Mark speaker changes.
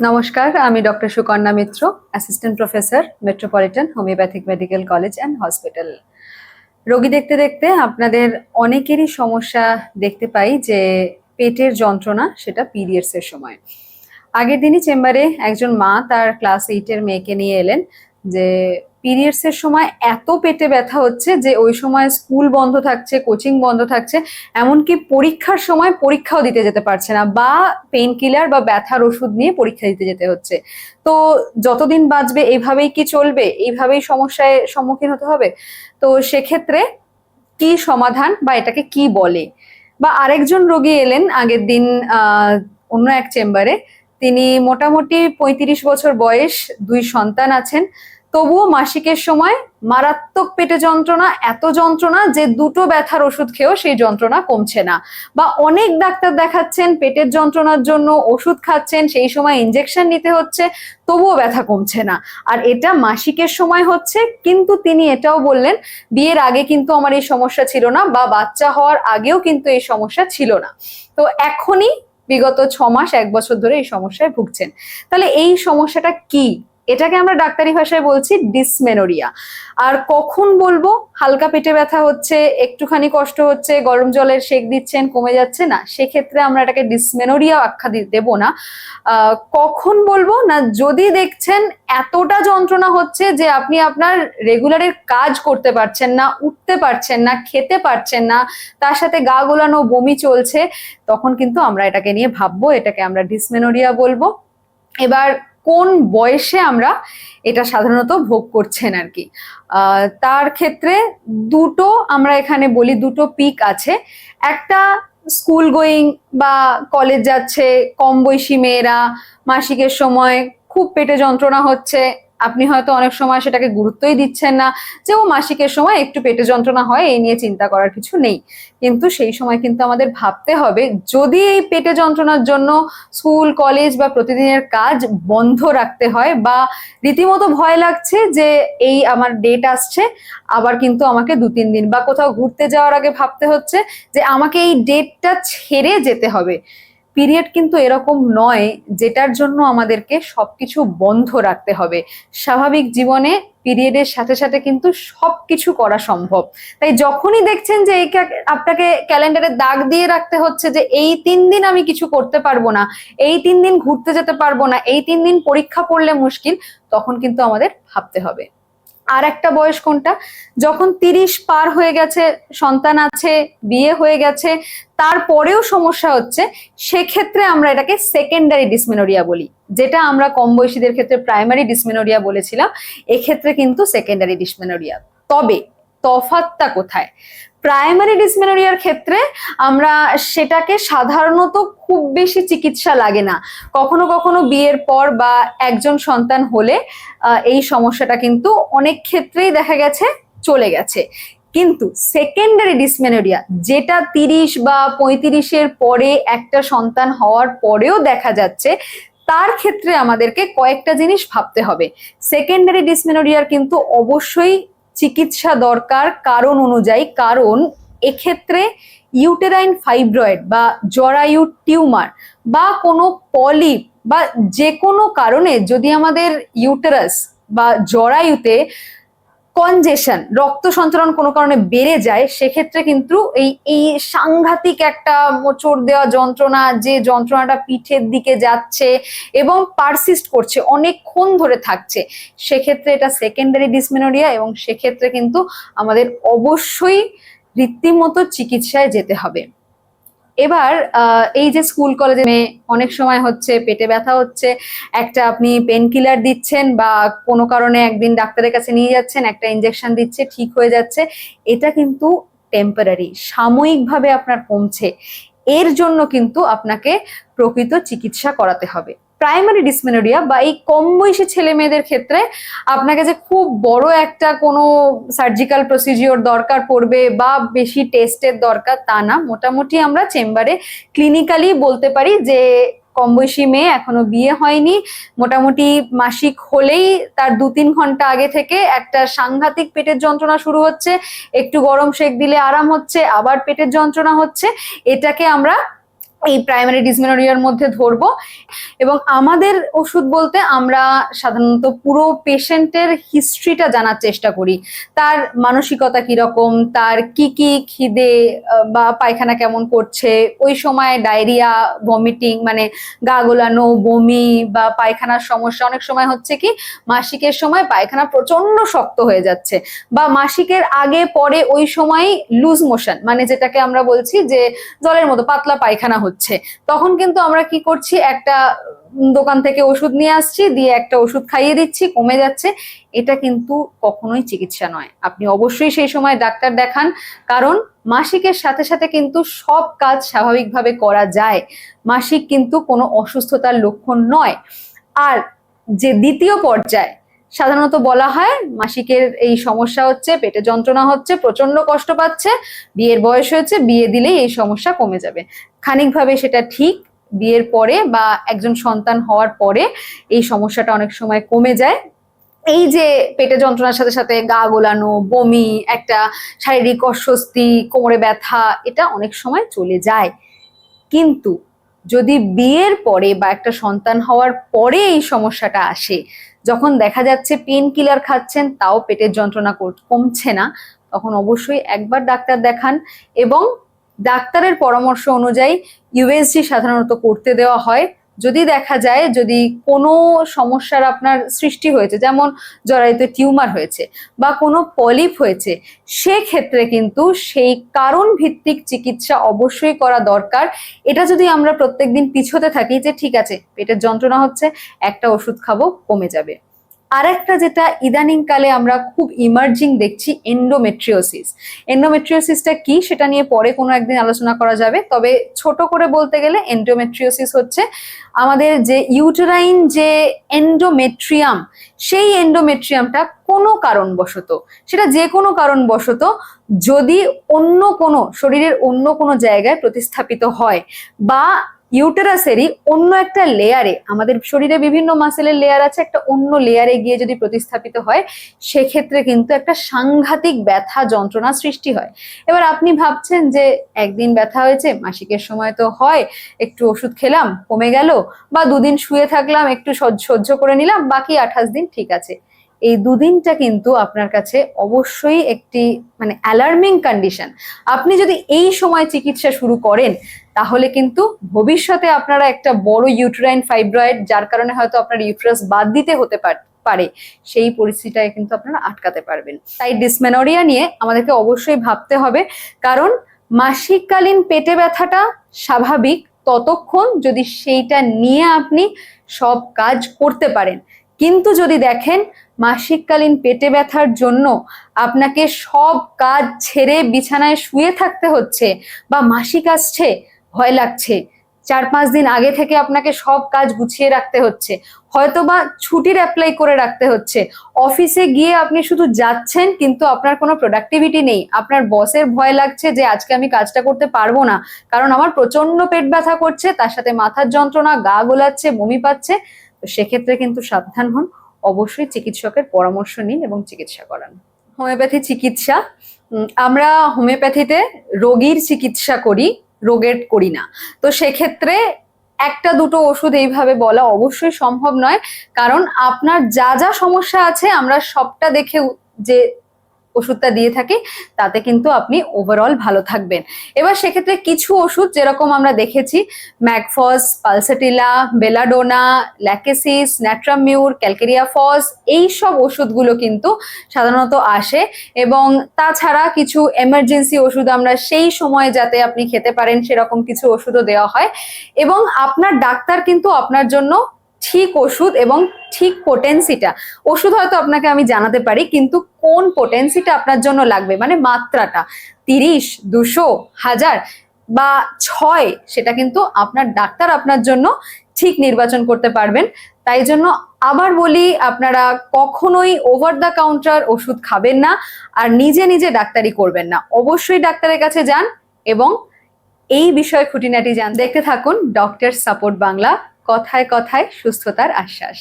Speaker 1: নমস্কার, আমি doctor Sukanya Mitra assistant professor metropolitan homeopathic medical college and hospital রোগী দেখতে দেখতে আপনাদের অনেকেরই সমস্যা দেখতে পাই যে পেটের যন্ত্রণা সেটা পিরিয়ডসের সময়। আগের দিনই চেম্বারে একজন মা তার ক্লাস এইটের মেয়েকে নিয়ে এলেন যে পিরিয়ডস এর সময় এত পেটে ব্যথা হচ্ছে যে ওই সময় স্কুল বন্ধ থাকছে, কোচিং বন্ধ থাকছে, এমনকি পরীক্ষার সময় পরীক্ষাও দিতে যেতে পারছে না বা পেইন কিলার বা ব্যথার ওষুধ নিয়ে পরীক্ষা দিতে যেতে হচ্ছে। তো যতদিন বাঁচবে, এইভাবেই কি চলবে? এইভাবেই সমস্যায় সম্মুখীন হতে হবে? তো সেক্ষেত্রে কি সমাধান বা এটাকে কি বলে? বা আরেকজন রোগী এলেন আগের দিন অন্য এক চেম্বারে। তিনি মোটামুটি পঁয়ত্রিশ বছর বয়স, দুই সন্তান আছেন। তবুও মাসিকের সময় মারাত্মক পেটে যন্ত্রণা, এত যন্ত্রণা যে দুটো ব্যথার ওষুধ খেয়েও সেই যন্ত্রণা কমছে না। বা অনেক ডাক্তার দেখাচ্ছেন পেটের যন্ত্রণার জন্য ওষুধ খাচ্ছেন, সেই সময় ইনজেকশন নিতে হচ্ছে, তবুও ব্যথা কমছে না। আর এটা মাসিকের সময় হচ্ছে, কিন্তু তিনি এটাও বললেন, বিয়ের আগে কিন্তু আমার এই সমস্যা ছিল না বা বাচ্চা হওয়ার আগেও কিন্তু এই সমস্যা ছিল না। তো এখনই বিগত ছ মাস, এক বছর ধরে এই সমস্যায় ভুগছেন। তাহলে এই সমস্যাটা কি? এটাকে আমরা ডাক্তারি ভাষায় বলছি ডিসমেনোরিয়া। আর কখন বলব? হালকা পেটে ব্যথা হচ্ছে, একটুখানি কষ্ট হচ্ছে, গরম জলের সেক দিচ্ছেন, কমে যাচ্ছে না। সেক্ষেত্রে আমরা এটাকে ডিসমেনোরিয়া আখ্যা দেব না। কখন বলব? না, যদি দেখছেন এতটা যন্ত্রণা হচ্ছে যে আপনি আপনার রেগুলারের কাজ করতে পারছেন না, উঠতে পারছেন না, খেতে পারছেন না, তার সাথে গা গোলানো, বমি চলছে, তখন কিন্তু আমরা এটাকে নিয়ে ভাববো, এটাকে আমরা ডিসমেনোরিয়া বলব। এবার কোন বয়সে আমরা এটা সাধারণত ভোগ করছেন আর কি। তার ক্ষেত্রে দুটো আমরা এখানে বলি, দুটো পিক আছে। একটা স্কুল গোয়িং বা কলেজ যাচ্ছে, কম বয়সী মেয়েরা, মাসিকের সময় খুব পেটে যন্ত্রণা হচ্ছে আপনি হয়তো অনেক সময় সেটাকে গুরুত্বই দিচ্ছেন না যে ও মাসিকের সময় একটু পেটে যন্ত্রণা হয়, এই নিয়ে চিন্তা করার কিছু নেই। কিন্তু সেই সময় কিন্তু আমাদের ভাবতে হবে, যদি এই পেটে যন্ত্রণার জন্য স্কুল, কলেজ বা প্রতিদিনের কাজ বন্ধ রাখতে হয় বা রীতিমতো ভয় লাগছে যে এই আমার ডেট আসছে, আবার কিন্তু আমাকে দু তিন দিন বা কোথাও ঘুরতে যাওয়ার আগে ভাবতে হচ্ছে যে আমাকে এই ডেটটা ছেড়ে যেতে হবে। পিরিয়ড কিন্তু এরকম নয় যেটার জন্য আমাদেরকে সবকিছু বন্ধ রাখতে হবে। স্বাভাবিক জীবনে পিরিয়ডের সাথে সাথে কিন্তু সবকিছু করা সম্ভব। তাই যখনই দেখছেন যে এই আপনাকে ক্যালেন্ডারে দাগ দিয়ে রাখতে হচ্ছে যে এই তিন দিন আমি কিছু করতে পারব না, এই তিন দিন ঘুরতে যেতে পারব না, এই তিন দিন পরীক্ষা পড়লে মুশকিল, তখন কিন্তু আমাদের ভাবতে হবে। আর একটা বয়স কোনটা? যখন তিরিশ পার হয়ে গেছে, সন্তান আছে, বিয়ে হয়ে গেছে, তারপরেও সমস্যা হচ্ছে, সেক্ষেত্রে আমরা এটাকে সেকেন্ডারি ডিসমেনোরিয়া বলি, যেটা আমরা কম বয়সীদের ক্ষেত্রে প্রাইমারি ডিসমেনোরিয়া বলেছিলাম, এক্ষেত্রে কিন্তু সেকেন্ডারি ডিসমেনোরিয়া তবে তফাতটা কোথায়? প্রাইমারি ডিসমেনোরিয়ার ক্ষেত্রে আমরা সেটাকে সাধারণত খুব বেশি চিকিৎসা লাগে না। কখনো কখনো বিয়ের পর বা একজন সন্তান হলে এই সমস্যাটা কিন্তু অনেক ক্ষেত্রেই দেখা গেছে, চলে গেছে। কিন্তু সেকেন্ডারি ডিসমেনোরিয়া যেটা তিরিশ বা পঁয়ত্রিশের পরে একটা সন্তান হওয়ার পরেও দেখা যাচ্ছে, তার ক্ষেত্রে আমাদেরকে কয়েকটা জিনিস ভাবতে হবে। সেকেন্ডারি ডিসমেনোরিয়ার কিন্তু অবশ্যই চিকিৎসা দরকার কারণ অনুযায়ী, কারণ এক্ষেত্রে ইউটেরাইন ফাইব্রয়েড বা জরায়ু টিউমার বা কোনো পলিপ বা যে কোনো কারণে যদি আমাদের ইউটেরাস বা জরায়ুতে কনজেশন রক্ত সঞ্চালন কোনো কারণে বেড়ে যায়, সেক্ষেত্রে কিন্তু এই এই সাংঘাতিক একটা মোচড় দেওয়া যন্ত্রণা, যে যন্ত্রণাটা পিঠের দিকে যাচ্ছে এবং পারসিস্ট করছে, অনেকক্ষণ ধরে থাকছে, সেক্ষেত্রে এটা সেকেন্ডারি ডিসমেনোরিয়া এবং সেক্ষেত্রে কিন্তু আমাদের অবশ্যই রীতিমতো চিকিৎসায় যেতে হবে। এবার এই যে স্কুল কলেজে মেয়ে অনেক সময় হচ্ছে পেটে ব্যথা হচ্ছে, একটা আপনি পেন কিলার দিচ্ছেন বা কোনো কারণে একদিন ডাক্তারের কাছে নিয়ে যাচ্ছেন, একটা ইঞ্জেকশন দিচ্ছে, ঠিক হয়ে যাচ্ছে, এটা কিন্তু টেম্পোরারি সাময়িকভাবে আপনার কমছে। এর জন্য কিন্তু আপনাকে প্রকৃত চিকিৎসা করাতে হবে। প্রাইমারি ডিসমেনোরিয়া বা এই কম বয়সী ছেলে মেয়েদের ক্ষেত্রে আপনাকে যে খুব বড় একটা কোনো সার্জিক্যাল প্রসিজিওর দরকার পড়বে বা বেশি টেস্টের দরকার তা না। মোটামুটি আমরা চেম্বারে ক্লিনিক্যালি বলতে পারি যে কম বয়সী মেয়ে এখনও বিয়ে হয়নি। মোটামুটি মাসিক হলেই তার দু তিন ঘণ্টা আগে থেকে একটা সাংঘাতিক পেটের যন্ত্রণা শুরু হচ্ছে। একটু গরম সেক দিলে আরাম হচ্ছে, আবার পেটের যন্ত্রণা হচ্ছে। এটাকে আমরা এই প্রাইমারি ডিসমেনোরিয়ার মধ্যে ধরবো। এবং আমাদের ওষুধ বলতে আমরা সাধারণত পুরো পেশেন্টের হিস্ট্রিটা জানার চেষ্টা করি। তার মানসিকতা কীরকম, তার কি কি খিদে বা পায়খানা কেমন করছে, ওই সময় ডায়রিয়া ভমিটিং মানে গা গোলানো, বমি বা পায়খানার সমস্যা। অনেক সময় হচ্ছে কি, মাসিকের সময় পায়খানা প্রচণ্ড শক্ত হয়ে যাচ্ছে বা মাসিকের আগে, পরে ওই সময় লুজ মোশন মানে যেটাকে আমরা বলছি যে জলের মতো, পাতলা পায়খানা হচ্ছে। তখন কিন্তু আমরা কি করছি, একটা দোকান থেকে ওষুধ নিয়ে আসছি, দিয়ে একটা ওষুধ খাইয়ে দিচ্ছি, কমে যাচ্ছে। এটা কিন্তু কখনোই চিকিৎসা নয়। আপনি অবশ্যই সেই সময় ডাক্তার দেখান, কারণ মাসিকের সাথে সাথে কিন্তু সব কাজ স্বাভাবিকভাবে করা যায়। মাসিক কিন্তু কোনো অসুস্থতার লক্ষণ নয়। আর যে দ্বিতীয় পর্যায় সাধারণত বলা হয়, মাসিকের এই সমস্যা হচ্ছে পেটে যন্ত্রণা হচ্ছে প্রচণ্ড কষ্ট পাচ্ছে, বিয়ের বয়স হয়েছে, বিয়ে দিলেই এই সমস্যা কমে যাবে। খানিকভাবে সেটা ঠিক, বিয়ের পরে বা একজন সন্তান হওয়ার পরে এই সমস্যাটা অনেক সময় কমে যায়। এই যে পেটে যন্ত্রণার সাথে সাথে গা গোলানো, বমি, একটা শারীরিক অস্বস্তি, কোমরে ব্যথা, এটা অনেক সময় চলে যায়। কিন্তু যদি বিয়ের পরে বা একটা সন্তান হওয়ার পরে এই সমস্যাটা আসে যখন দেখা যাচ্ছে পেন কিলার খাচ্ছেন, তাও পেটের যন্ত্রণা কমছে না। তখন অবশ্যই একবার ডাক্তার দেখান এবং ডাক্তারের পরামর্শ অনুযায়ী ইউএসজি সাধারণত করতে দেওয়া হয়। যদি দেখা যায়, যদি কোনো সমস্যার আপনার সৃষ্টি হয়েছে, যেমন জরায়ুতে টিউমার হয়েছে বা কোনো পলিপ হয়েছে, সেক্ষেত্রে কিন্তু সেই কারণ ভিত্তিক চিকিৎসা অবশ্যই করা দরকার। এটা যদি আমরা প্রত্যেকদিন পিছোতে থাকি যে, ঠিক আছে, পেটের যন্ত্রণা হচ্ছে, একটা ওষুধ খাব, কমে যাবে। আরেকটা যেটা ইদানিং কালে আমরা খুব ইমার্জিং দেখছি এন্ডোমেট্রিওসিস এন্ডোমেট্রিওসিসটা কি সেটা নিয়ে পরে কোনো একদিন আলোচনা করা যাবে, তবে ছোট করে বলতে গেলে এন্ডোমেট্রিওসিস হচ্ছে আমাদের যে ইউটেরাইন যে এন্ডোমেট্রিয়াম সেই এন্ডোমেট্রিয়ামটা কোনো কারণবশত, সেটা যে কোনো কারণবশত যদি অন্য কোনো, শরীরের অন্য কোনো জায়গায় প্রতিস্থাপিত হয় বা ইউটেরাসেরই অন্য একটা লেয়ারে, আমাদের শরীরে বিভিন্ন মাসেলের লেয়ার আছে, একটা অন্য লেয়ারে গিয়ে যদি প্রতিস্থাপিত হয়, সেক্ষেত্রে কিন্তু একটা সাংঘাতিক ব্যথা যন্ত্রণা সৃষ্টি হয়। এবার আপনি ভাবছেন যে একদিন ব্যথা হয়েছে, মাসিকের সময় তো হয়, একটু ওষুধ খেলাম, কমে গেল, বা দুদিন শুয়ে থাকলাম, একটু সহ্য করে নিলাম, বাকি আঠাশ দিন ঠিক আছে। এই দুদিনটা কিন্তু আপনার কাছে অবশ্যই একটি মানে অ্যালার্মিং কন্ডিশন আপনি যদি এই সময় চিকিৎসা শুরু করেন, তাহলে কিন্তু ভবিষ্যতে আপনারা একটা বড় ইউট্রাইন ফাইব্রয়েড যার কারণে হয়তো আপনার ইউট্রাস বাদ দিতে হতে পার- পারে, সেই পরিস্থিতিটাকে কিন্তু আপনারা আটকাতে পারবেন। তাই ডিসমেনোরিয়া নিয়ে আমাদেরকে অবশ্যই ভাবতে হবে, কারণ মাসিককালীন পেটে ব্যথাটা স্বাভাবিক ততক্ষণ যদি সেইটা নিয়ে আপনি সব কাজ করতে পারেন। কিন্তু যদি দেখেন মাসিককালীন পেটে ব্যথার জন্য আপনাকে সব কাজ ছেড়ে বিছানায় শুয়ে থাকতে হচ্ছে বা মাসিক আসছে, ভয় লাগছে। চার পাঁচ দিন আগে থেকে আপনাকে সব কাজ গুছিয়ে রাখতে হচ্ছে। হয়তোবা ছুটির অ্যাপ্লাই করে রাখতে হচ্ছে। অফিসে গিয়ে আপনি শুধু যাচ্ছেন কিন্তু আপনার কোনো প্রোডাক্টিভিটি নেই। আপনার বসের ভয় লাগছে যে আজকে আমি কাজটা করতে পারব না। কারণ আমার প্রচণ্ড পেট ব্যথা করছে, তার সাথে মাথার যন্ত্রণা, গা গোলাচ্ছে, বমি পাচ্ছে। তো সেক্ষেত্রে কিন্তু সাবধান হন। অবশ্যই চিকিৎসকের পরামর্শ নিন এবং চিকিৎসা করান। হোমিওপ্যাথি চিকিৎসা আমরা হোমিওপ্যাথিতে রোগীর চিকিৎসা করি, রোগের করি না। তো সেক্ষেত্রে একটা দুটো ওষুধ এইভাবে বলা অবশ্যই সম্ভব নয়। কারণ আপনার যা যা সমস্যা আছে, আমরা সবটা দেখে যে ওষুধটা দিয়ে থাকি, তাতে কিন্তু আপনি ওভারঅল ভালো থাকবেন। এবার সেক্ষেত্রে কিছু ওষুধ যেরকম আমরা দেখেছি mag phos pulsatilla belladonna lachesis, natrum mur, calcarea phos, এই সব ওষুধগুলো কিন্তু সাধারণত আসে এবং তাছাড়া কিছু এমার্জেন্সি ওষুধ আমরা সেই সময়ে যাতে আপনি খেতে পারেন সেরকম কিছু ওষুধও দেওয়া হয় এবং আপনার ডাক্তার কিন্তু আপনার জন্য ঠিক ওষুধ এবং ঠিক পোটেন্সিটা ওষুধ হয়তো আপনাকে আমি জানাতে পারি, কিন্তু কোন পোটেন্সিটা আপনার জন্য লাগবে? মানে মাত্রাটা। তিরিশ, দুশো, হাজার বা ছয়, সেটা কিন্তু আপনার ডাক্তার আপনার জন্য ঠিক নির্বাচন করতে পারবেন। তাই জন্য আবার বলি, আপনারা কখনোই ওভার দ্য কাউন্টার ওষুধ খাবেন না আর নিজে নিজে ডাক্তারি করবেন না। অবশ্যই ডাক্তারের কাছে যান এবং এই বিষয়ে খুঁটিনাটি যান দেখতে থাকুন ডক্টর সাপোর্ট বাংলা। কথায় কথায় সুস্থতার আশ্বাস।